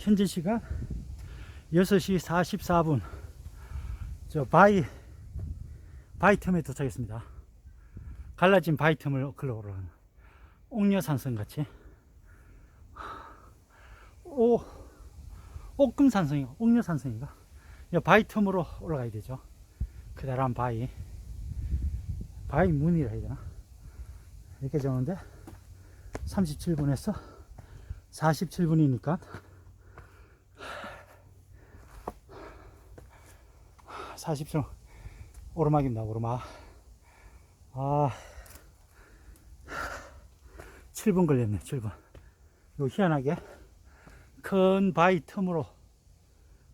현재 시간 6시 44분. 저 바위 틈에 도착했습니다. 갈라진 바위 틈을 올라가는 옥녀산성 같이. 오, 옥금산성인가? 옥녀산성인가? 이 바위 틈으로 올라가야 되죠. 그다란 바위. 바위 문이라 해야 되나? 이렇게 적는데 37분에서 47분이니까 47분 오르막입니다 오르막. 아. 7분 걸렸네 7분. 요 희한하게 큰 바위 틈으로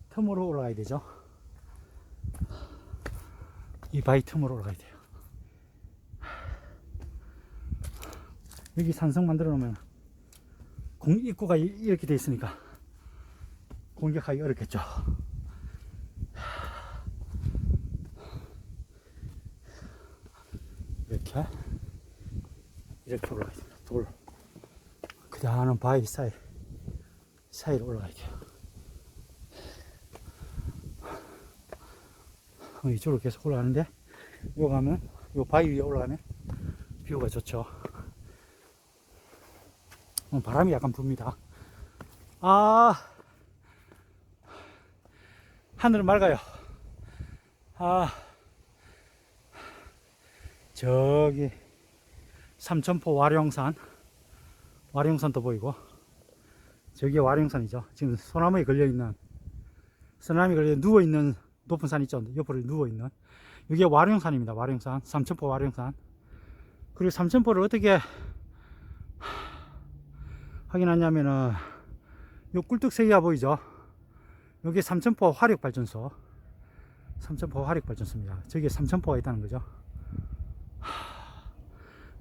틈으로 올라가야 되죠? 이 바위 틈으로 올라가야 돼요. 여기 산성 만들어 놓으면 공 입구가 이- 이렇게 돼 있으니까 공격하기 어렵겠죠. 이렇게 이렇게 됩니다. 돌. 그 다음은 바위 사이 사이로 올라가야 돼요. 어, 이쪽으로 계속 올라가는데 요 가면 요 바위 위에 올라가면 뷰가 좋죠. 어, 바람이 약간 붑니다. 아, 하늘은 맑아요. 아, 저기 삼천포 와룡산, 와룡산도 보이고, 저기 와룡산이죠. 지금 소나무에 걸려 있는, 소나무에 걸려 누워 있는 높은 산 있죠. 옆으로 누워 있는. 이게 와룡산입니다. 와룡산, 삼천포 와룡산. 그리고 삼천포를 어떻게 확인하냐면은 요 꿀뚝세기가 보이죠? 여기 삼천포 화력발전소 삼천포 화력발전소입니다 저기에 삼천포가 있다는 거죠 하,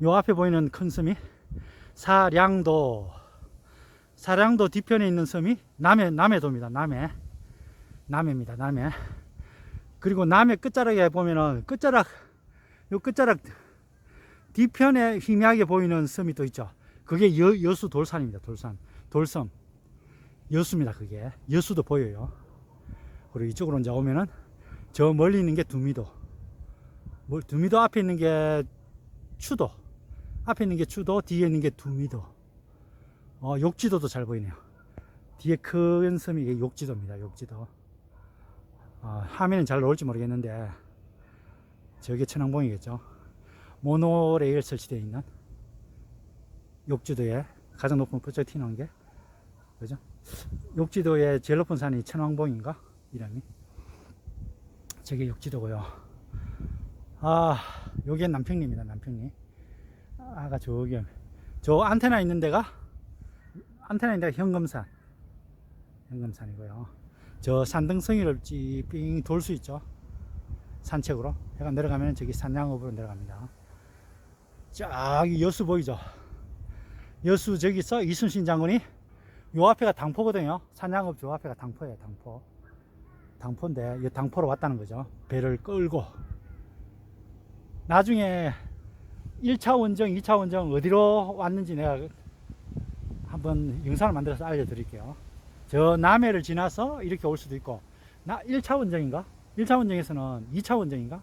요 앞에 보이는 큰 섬이 사량도 사량도 뒤편에 있는 섬이 남해 남해도입니다 남해 남해입니다 남해 그리고 남해 끝자락에 보면은 끝자락 요 끝자락 뒤편에 희미하게 보이는 섬이 또 있죠 그게 여, 여수 돌산입니다. 돌산. 돌섬. 여수입니다. 그게. 여수도 보여요. 그리고 이쪽으로 이제 오면은 저 멀리 있는 게 두미도. 뭘, 두미도 앞에 있는 게 추도. 앞에 있는 게 추도, 뒤에 있는 게 두미도. 어, 욕지도도 잘 보이네요. 뒤에 큰 섬이 이게 욕지도입니다. 욕지도. 어, 화면은 잘 나올지 모르겠는데 저게 천왕봉이겠죠. 모노레일 설치되어 있는 욕지도에 가장 높은 펄쩍 튀는 게 그죠? 욕지도의 제일 높은 산이 천왕봉인가 이름이 저게 욕지도고요. 아 여기는 남평리입니다. 남평리. 아가 저기 저 안테나 있는 데가 안테나 있는 데가 현금산 현금산이고요. 저 산등성이를 삥 돌 수 있죠. 산책으로 해가 내려가면 저기 산양읍으로 내려갑니다. 저기 여수 보이죠? 여수 저기서 이순신 장군이 요 앞에가 당포거든요. 산양읍 저 앞에가 당포예요. 당포. 당포인데 이 당포로 왔다는 거죠. 배를 끌고 나중에 1차 원정, 2차 원정 어디로 왔는지 내가 한번 영상을 만들어서 알려드릴게요. 저 남해를 지나서 이렇게 올 수도 있고 나 1차 원정인가? 1차 원정에서는 2차 원정인가?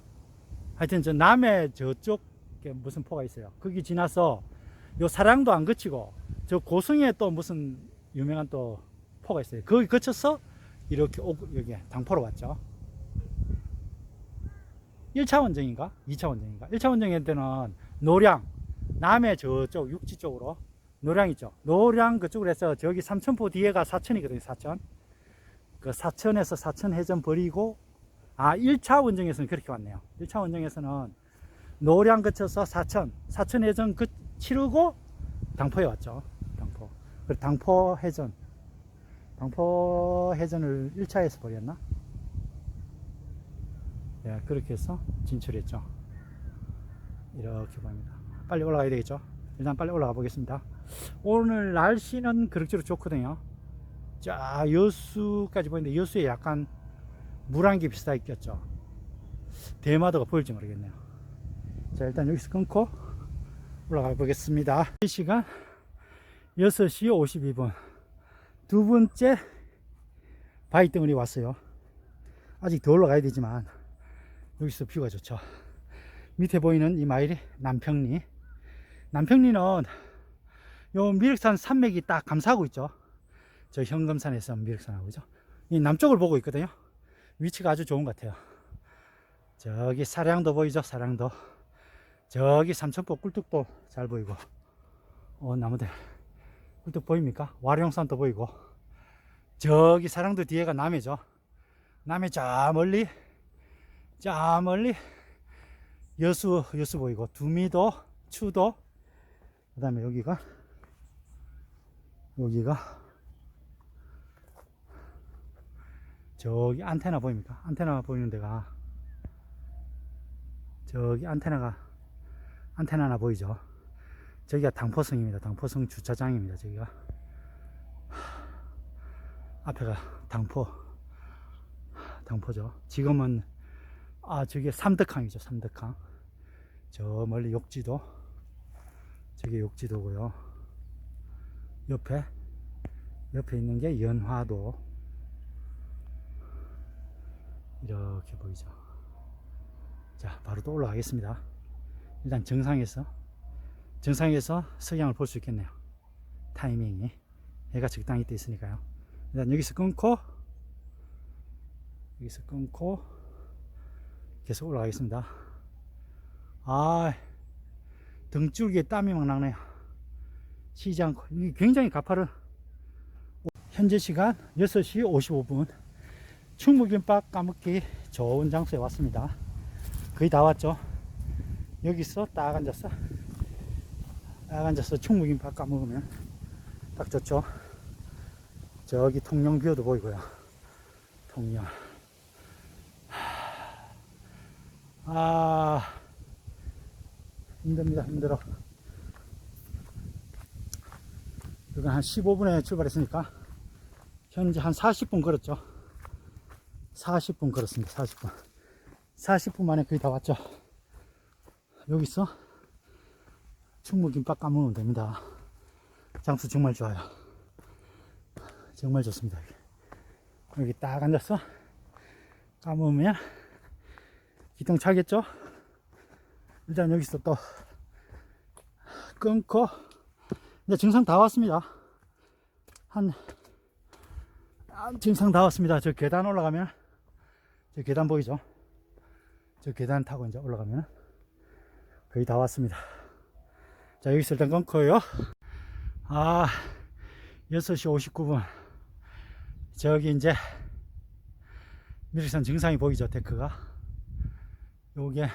하여튼 저 남해 저쪽에 무슨 포가 있어요. 거기 지나서 요 사랑도 안 거치고 저 고성에 또 무슨 유명한 또 포가 있어요. 거기 거쳐서 이렇게 오, 여기 당포로 왔죠. 1차 원정인가? 2차 원정인가? 1차 원정일 때는 노량, 남해 저쪽 육지 쪽으로 노량 있죠. 노량 그쪽으로 해서 저기 삼천포 뒤에가 사천이거든요. 사천. 그 사천에서 사천 해전 버리고 아 1차 원정에서는 그렇게 왔네요. 1차 원정에서는 노량 거쳐서 사천, 사천 해전 그 치르고 당포에 왔죠. 당포. 그리고 당포 해전. 당포 해전을 1차에서 벌였나? 예, 그렇게 해서 진출했죠. 이렇게 보입니다. 빨리 올라가야 되겠죠? 일단 빨리 올라가 보겠습니다. 오늘 날씨는 그럭저럭 좋거든요. 자, 여수까지 보이는데 여수에 약간 물안개 비슷하게 꼈죠. 대마도가 보일지 모르겠네요. 자, 일단 여기서 끊고 올라가 보겠습니다. 이 시간 6시 52분. 두 번째 바위 덩어리 왔어요. 아직 더 올라가야 되지만 여기서 뷰가 좋죠. 밑에 보이는 이 마을이 남평리. 남평리는 요 미륵산 산맥이 딱 감싸고 있죠. 저 현금산에서 미륵산하고 죠. 이 남쪽을 보고 있거든요. 위치가 아주 좋은 것 같아요. 저기 사량도 보이죠? 사량도. 저기 삼천포 꿀뚝도 잘 보이고. 어, 나무들. 꿀뚝 보입니까? 와룡산도 보이고. 저기 사량도 뒤에가 남해죠. 남해 저 멀리, 저 멀리 여수, 여수 보이고. 두미도, 추도. 그 다음에 여기가, 여기가, 저기 안테나 보입니까? 안테나 보이는 데가, 저기 안테나가, 안테나 하나 보이죠? 저기가 당포성입니다. 당포성 주차장입니다. 저기가. 앞에가 당포. 당포죠. 지금은, 아, 저게 삼덕항이죠. 삼덕항. 저 멀리 욕지도. 저게 욕지도고요. 옆에, 옆에 있는 게 연화도. 이렇게 보이죠. 자, 바로 또 올라가겠습니다. 일단 정상에서 정상에서 석양을 볼 수 있겠네요. 타이밍이 해가 적당히 떠 있으니까요. 일단 여기서 끊고 여기서 끊고 계속 올라가겠습니다. 아 등줄기에 땀이 막 나네요. 쉬지 않고 이게 굉장히 가파른 현재 시간 6시 55분 충무김밥 까먹기 좋은 장소에 왔습니다. 거의 다 왔죠. 여기서 딱 앉았어. 딱 앉아서 충무김밥 까먹으면 딱 좋죠. 저기 통영 뷰도 보이고요. 통영. 아, 힘듭니다. 힘들어. 이건 한 15분에 출발했으니까 현재 한 40분 걸었죠. 40분 걸었습니다. 40분. 40분 만에 거의 다 왔죠. 여기서 충무김밥 까먹으면 됩니다. 장수 정말 좋아요. 정말 좋습니다. 여기 딱 앉아서 까먹으면 기똥 차겠죠? 일단 여기서 또 끊고 이제 증상 다 왔습니다. 한 아, 증상 다 왔습니다. 저 계단 올라가면 저 계단 보이죠? 저 계단 타고 이제 올라가면 거의 다 왔습니다. 자, 여기서 일단 끊고요. 아, 6시 59분. 저기 이제 미륵산 정상이 보이죠, 데크가. 요게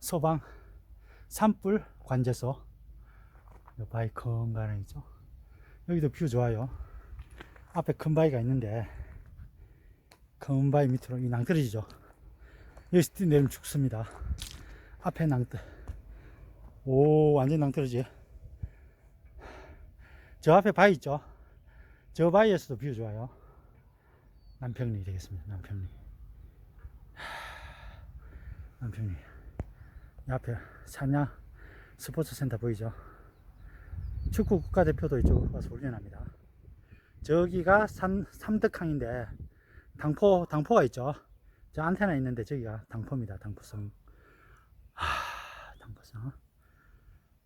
소방 산불 관제소. 요 바위 큰 가랑이죠. 여기도 뷰 좋아요. 앞에 큰 바위가 있는데 큰 바위 밑으로 이 낭떠러지죠. 여기서 뛰내리면 죽습니다. 앞에 낭떠. 오, 완전 낭떠러지. 저 앞에 바위 있죠. 저 바위에서도 뷰 좋아요. 남평리 되겠습니다. 남평리. 남평리. 이 앞에 산야 스포츠 센터 보이죠? 축구 국가대표도 이쪽 와서 훈련합니다. 저기가 산, 삼덕항인데 당포, 당포가 있죠. 저 안테나 있는데 저기가 당포입니다. 당포성. 하, 당포성.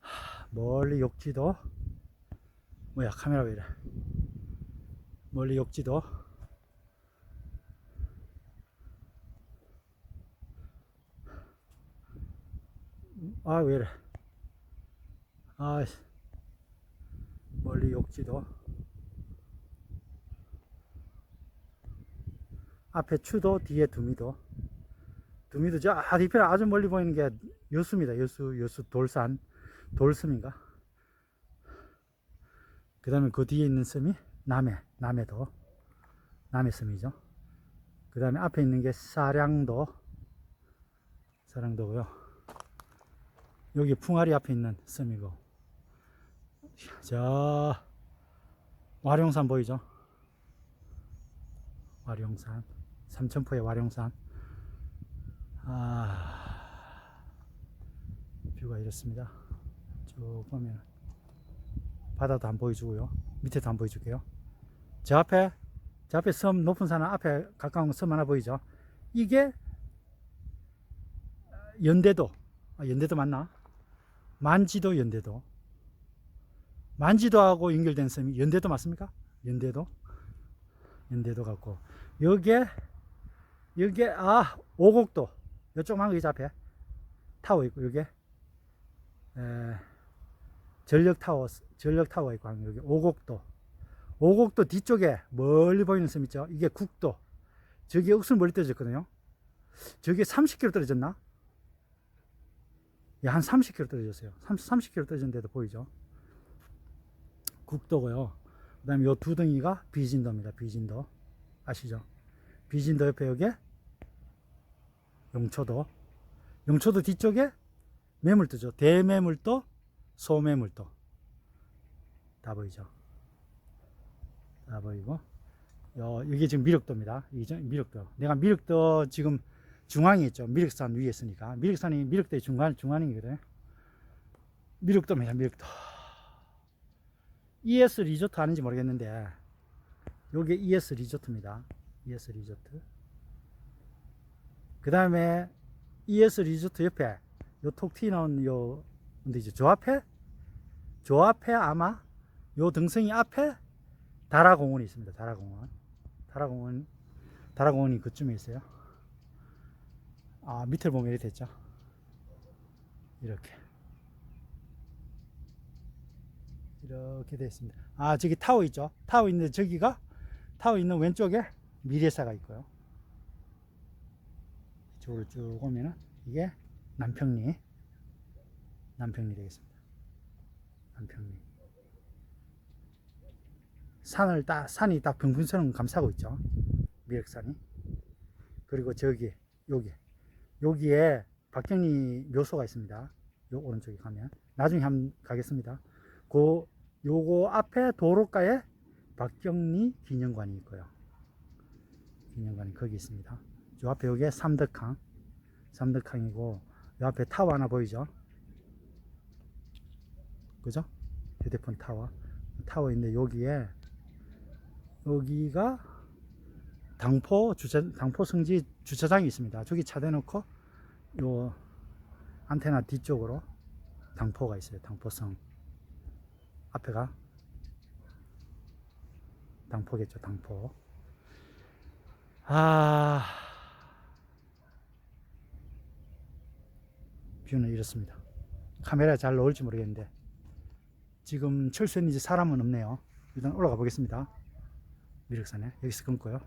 하, 멀리 욕지도. 뭐야, 카메라 왜 이래. 멀리 욕지도. 아, 왜 이래. 아, 멀리 욕지도. 앞에 추도, 뒤에 두미도. 두미도 저 아, 뒤편에 아주 멀리 보이는 게 여수입니다. 여수, 여수 돌산, 돌섬인가? 그 다음에 그 뒤에 있는 섬이 남해, 남해도. 남해 섬이죠. 그 다음에 앞에 있는 게 사량도, 사량도고요. 여기 풍아리 앞에 있는 섬이고. 저, 와룡산 보이죠? 와룡산. 삼천포의 와룡산. 아, 뷰가 이렇습니다. 쭉 보면 바다도 안 보여주고요. 밑에도 안 보여줄게요. 저 앞에 저 앞에 섬 높은 산 앞에 가까운 섬 하나 보이죠? 이게 연대도 아, 연대도 맞나? 만지도 연대도. 만지도하고 연결된 섬이 연대도 맞습니까? 연대도. 연대도 같고. 여기에 여기에 아 오곡도. 요쪽만 의자 앞에 타워 있고 여기에. 에, 전력 타워 전력 타워 있고 여기 오곡도. 오곡도 뒤쪽에 멀리 보이는 섬 있죠? 이게 국도. 저기 억수로 멀리 떨어졌거든요. 저게 30km 떨어졌나? 예, 한 30km 떨어졌어요. 30, 30km 떨어졌는데도 보이죠? 국도고요. 그 다음에 요 두 덩이가 비진도입니다. 비진도. 아시죠? 비진도 옆에 여기 용초도. 용초도 뒤쪽에 매물도죠. 대매물도 소매물도. 다 보이죠? 다 보이고. 요, 이게 지금 미륵도입니다. 이게 미륵도. 내가 미륵도 지금 중앙에 있죠. 미륵산 위에 있으니까. 미륵산이 미륵도의 중간, 중간이거든 미륵도입니다 미륵도. ES 리조트 아닌지 모르겠는데 요게 ES 리조트입니다. ES 리조트. 그 다음에 ES 리조트 옆에 요 톡 튀어나온 요 근데 이제 저 앞에? 저 앞에 아마 요 등성이 앞에 다라공원이 있습니다. 다라공원. 다라공원. 다라공원이 그쯤에 있어요 아 밑에 보면 이렇게 됐죠? 이렇게. 이렇게 되어 있습니다. 아 저기 타워 있죠? 타워 있는데 저기가 타워 있는 왼쪽에 미래사가 있고요. 이쪽으로 쭉 오면은 이게 남평리 남평리 되겠습니다. 남평리. 산을 딱 산이 딱 병풍처럼 감싸고 있죠? 미륵산이. 그리고 저기 여기 여기에 박경리 묘소가 있습니다. 요 오른쪽에 가면. 나중에 한번 가겠습니다. 그 요거 앞에 도로가에 박경리 기념관이 있고요. 기념관이 거기 있습니다. 요 앞에 여기에 삼덕항. 삼덕항이고 요 앞에 타워 하나 보이죠? 그죠? 휴대폰 타워. 타워 있는데 여기에 여기가 당포 주차 당포 성지 주차장이 있습니다. 저기 차 대놓고 요 안테나 뒤쪽으로 당포가 있어요. 당포성. 앞에가 당포겠죠 당포. 아. 뷰는 이렇습니다. 카메라 잘 나올지 모르겠는데 지금 철수했는지 사람은 없네요. 일단 올라가 보겠습니다. 미륵산에. 여기서 끊고요